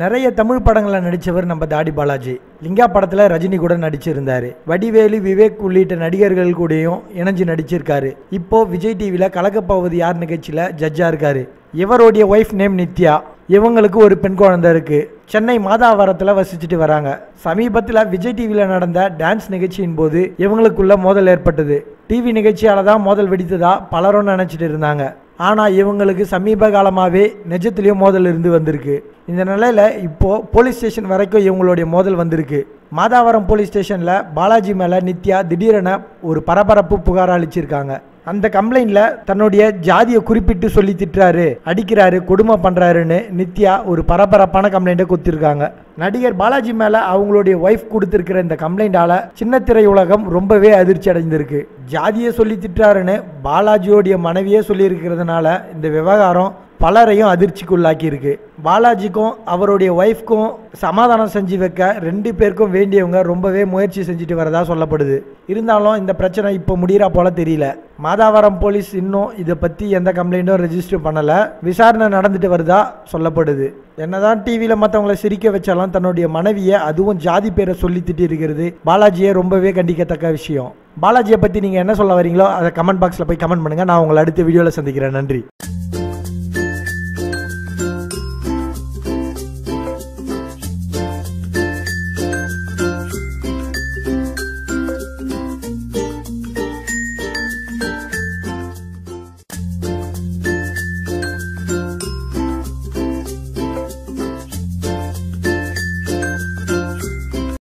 நிறைய தமிழ் படங்களில் நடித்தவர் நம்ம தாடி பாலாஜி. லிங்கா படத்தில் ரஜினி கூட நடிச்சிருந்தார். வடிவேலு விவேக் உள்ளிட்ட நடிகர்கள் கூடயும் இணைஞ்சு நடிச்சிருக்காரு. இப்போ விஜய் டிவியில் கலக்கப்போவது யார் நிகழ்ச்சியில்? ஜட்ஜாக இருக்காரு. இவருடைய ஒய்ஃப் நேம் நித்யா. இவங்களுக்கு ஒரு பெண் குழந்தை இருக்குது சென்னை மாதாவரத்தில் வசிச்சுட்டு வராங்க. சமீபத்தில் விஜய் டிவியில் நடந்த டான்ஸ் நிகழ்ச்சியின் போது இவங்களுக்குள்ள மோதல் ஏற்பட்டது. டிவி நிகழ்ச்சியால் தான் மோதல் வெடித்ததா பலரும் நினச்சிட்டு இருந்தாங்க. ஆனால் இவங்களுக்கு சமீப காலமாகவே நிஜத்துலேயும் மோதல் இருந்து வந்திருக்கு. இந்த நிலையில் இப்போது போலீஸ் ஸ்டேஷன் வரைக்கும் இவங்களுடைய மோதல் வந்திருக்கு. மாதாவரம் போலீஸ் ஸ்டேஷனில் பாலாஜி மேலே நித்யா திடீரென ஒரு பரபரப்பு புகார் அளிச்சிருக்காங்க. அந்த கம்ப்ளைண்ட்டில் தன்னுடைய ஜாதியை குறிப்பிட்டு சொல்லி திட்டுறாரு அடிக்கிறாரு கொடுமை பண்ணுறாருன்னு நித்யா ஒரு பரபரப்பான கம்ப்ளைண்ட்டை கொடுத்துருக்காங்க. நடிகர் பாலாஜி மேலே அவங்களுடைய ஒய்ஃப் கொடுத்துருக்கிற இந்த கம்ப்ளைண்டால சின்ன திரையுலகம் ரொம்பவே அதிர்ச்சி அடைந்திருக்கு. ஜாதியை சொல்லி திட்டுறாருன்னு பாலாஜியோடைய மனைவியே சொல்லியிருக்கிறதுனால இந்த விவகாரம் பலரையும் அதிர்ச்சிக்குள்ளாக்கி இருக்கு பாலாஜிக்கும் அவருடைய ஒய்ஃப்க்கும் சமாதானம் செஞ்சு வைக்க ரெண்டு பேருக்கும் வேண்டியவங்க ரொம்பவே முயற்சி செஞ்சுட்டு வரதா சொல்லப்படுது. இருந்தாலும் இந்த பிரச்சனை இப்போ முடிகிறா போல தெரியல. மாதாவரம் போலீஸ் இன்னும் இதை பற்றி எந்த கம்ப்ளைண்ட்டும் ரெஜிஸ்டர் பண்ணலை. விசாரணை நடந்துட்டு வருதா சொல்லப்படுது. என்னதான் டிவியில் மற்றவங்களை சிரிக்க வச்சாலும் தன்னுடைய மனைவியை அதுவும் ஜாதி பேரை சொல்லி திட்டி இருக்கிறது பாலாஜியை ரொம்பவே கண்டிக்கத்தக்க விஷயம். பாலாஜியை பற்றி நீங்கள் என்ன சொல்ல வரீங்களோ அதை கமெண்ட் பாக்ஸில் போய் கமெண்ட் பண்ணுங்கள் நான் உங்களை அடுத்த வீடியோவில் சந்திக்கிறேன். நன்றி.